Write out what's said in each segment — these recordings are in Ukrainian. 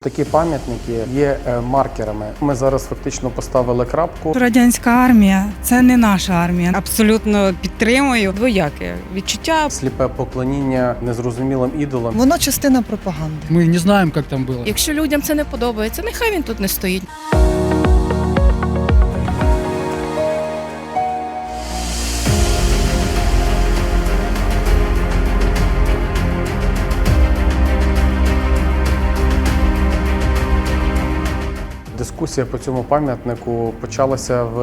Такі пам'ятники є е, маркерами. Ми зараз фактично поставили крапку. Радянська армія це не наша армія. Абсолютно підтримую. Двояке відчуття. Сліпе поклоніння незрозумілим ідолам. Воно частина пропаганди. Ми не знаємо, як там було. Якщо людям це не подобається, нехай він тут не стоїть. Дискусія по цьому пам'ятнику почалася в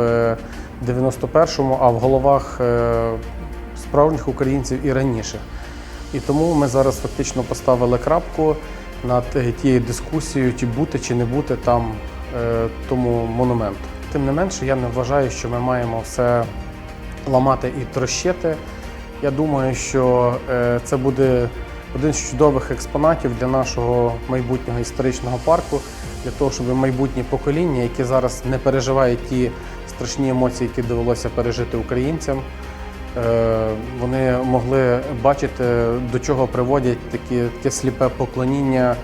91-му, а в головах е, справжніх українців і раніше. І тому ми зараз фактично поставили крапку над е, тією дискусією, чи бути, чи не бути там е, тому монументу. Тим не менше, я не вважаю, що ми маємо все ламати і трощити. Я думаю, що е, це буде один з чудових експонатів для нашого майбутнього історичного парку, для того, щоб майбутні покоління, які зараз не переживають ті страшні емоції, які довелося пережити українцям, е, вони могли бачити, до чого приводять такі, таке сліпе поклоніння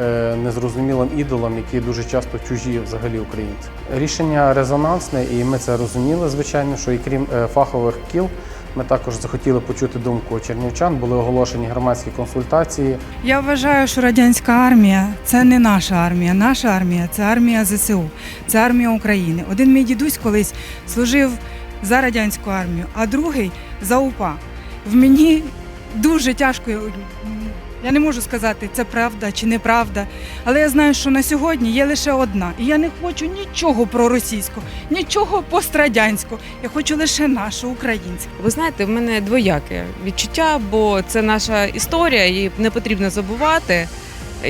е, незрозумілим ідолам, які дуже часто чужі взагалі українці. Рішення резонансне, і ми це розуміли, звичайно, що і крім е, фахових кіл, ми також захотіли почути думку чернівчан, були оголошені громадські консультації. Я вважаю, що радянська армія це не наша армія. Наша армія це армія ЗСУ, це армія України. Один мій дідусь колись служив за радянську армію, а другий за УПА. В мені дуже тяжко. Я не можу сказати, це правда чи неправда, але я знаю, що на сьогодні є лише одна. І я не хочу нічого проросійського, нічого пострадянського. Я хочу лише нашу українську. Ви знаєте, в мене двояке відчуття, бо це наша історія, її не потрібно забувати.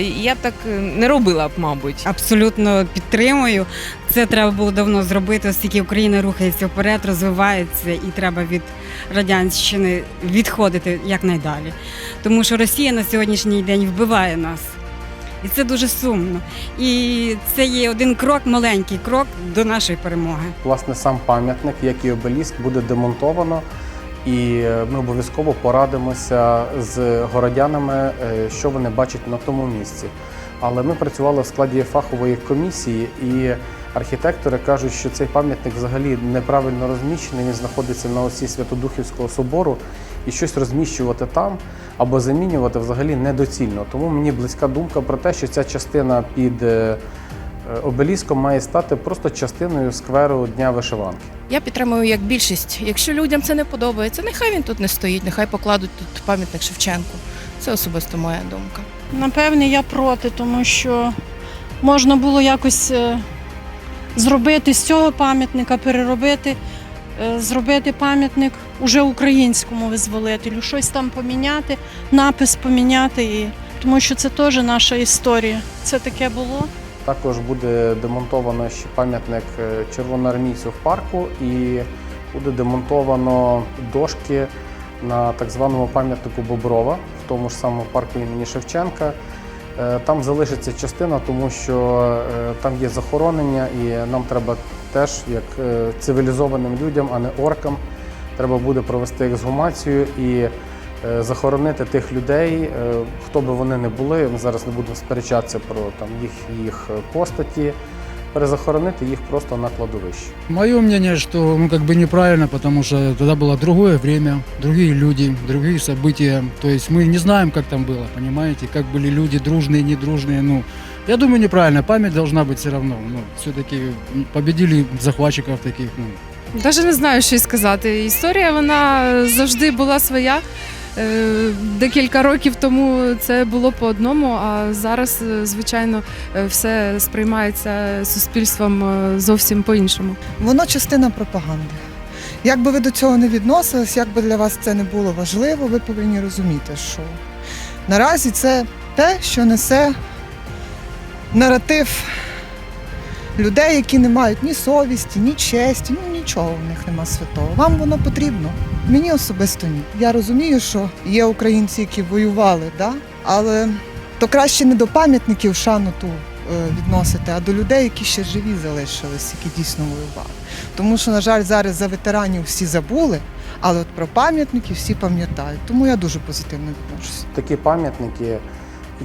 Я б так е, не робила б, мабуть. Абсолютно підтримую. Це треба було давно зробити, оскільки Україна рухається вперед, розвивається, і треба від радянщини відходити якнайдалі. Тому що Росія на сьогоднішній день вбиває нас. І це дуже сумно. І це є один крок, маленький крок до нашої перемоги. Власне, сам пам'ятник, як і обеліск, буде демонтовано, і е, ми обов'язково порадимося з городянами, е, що вони бачать на тому місці. Але ми працювали в складі фахової комісії, і архітектори кажуть, що цей пам'ятник взагалі неправильно розміщений. Він знаходиться на осі Святодухівського собору, і щось розміщувати там або замінювати взагалі недоцільно. Тому мені близька думка про те, що ця частина під е, обеліском має стати просто частиною скверу Дня вишиванки. Я підтримую як більшість. Якщо людям це не подобається, нехай він тут не стоїть, нехай покладуть тут пам'ятник Шевченку. Це особисто моя думка. Напевне, я проти, тому що можна було якось е, зробити з цього пам'ятника, переробити, е, зробити пам'ятник уже українському визволителю, щось там поміняти, напис поміняти, і, тому що це теж наша історія. Це таке було. Також буде демонтовано ще пам'ятник е, червоноармійцю в парку, і буде демонтовано дошки на так званому пам'ятнику Боброва, в тому ж самому парку імені Шевченка. Е, Там залишиться частина, тому що е, там є захоронення, і нам треба теж, як цивілізованим людям, а не оркам, треба буде провести ексгумацію і захоронити тих людей, е, хто би вони не були. Ми зараз не будемо сперечатися про там їх, їх постаті, перезахоронити їх просто на кладовищі. Мое мнение, что ну, как бы неправильно, потому что тогда было другое время, другие люди, другие события. То есть мы не знаем, как там было, понимаете, как были люди дружные, недружные. Ну, я думаю, неправильно. Память должна быть все равно. Ну, все-таки победили захватчиков таких. Ну, Навіть не знаю, що й сказати. Історія вона завжди була своя. Е, Декілька років тому це було по одному, а зараз, е, звичайно, е, все сприймається суспільством зовсім по-іншому. Воно частина пропаганди. Як би ви до цього не відносились, як би для вас це не було важливо, ви повинні розуміти, що наразі це те, що несе наратив людей, які не мають ні совісті, ні честі, ну нічого в них нема святого. Вам воно потрібно. Мені особисто ні. Я розумію, що є українці, які воювали, да? але то краще не до пам'ятників шану ту е, відносити, а до людей, які ще живі залишились, які дійсно воювали. Тому що, на жаль, зараз за ветеранів всі забули, але от про пам'ятники всі пам'ятають. Тому я дуже позитивно відношуся. Такі пам'ятники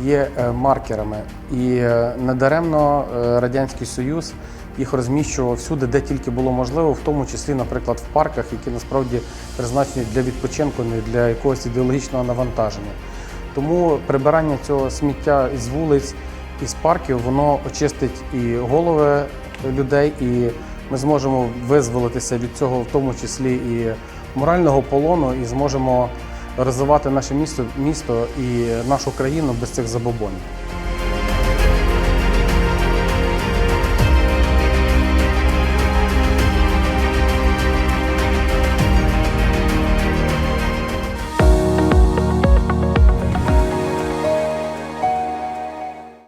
є е, маркерами. І е, недаремно е, Радянський Союз їх розміщував всюди, де тільки було можливо, в тому числі, наприклад, в парках, які насправді призначені для відпочинку, не для якогось ідеологічного навантаження. Тому прибирання цього сміття із вулиць, із парків, воно очистить і голови людей, і ми зможемо визволитися від цього, в тому числі і морального полону, і зможемо розвивати наше місто, місто і нашу країну без цих забобонів.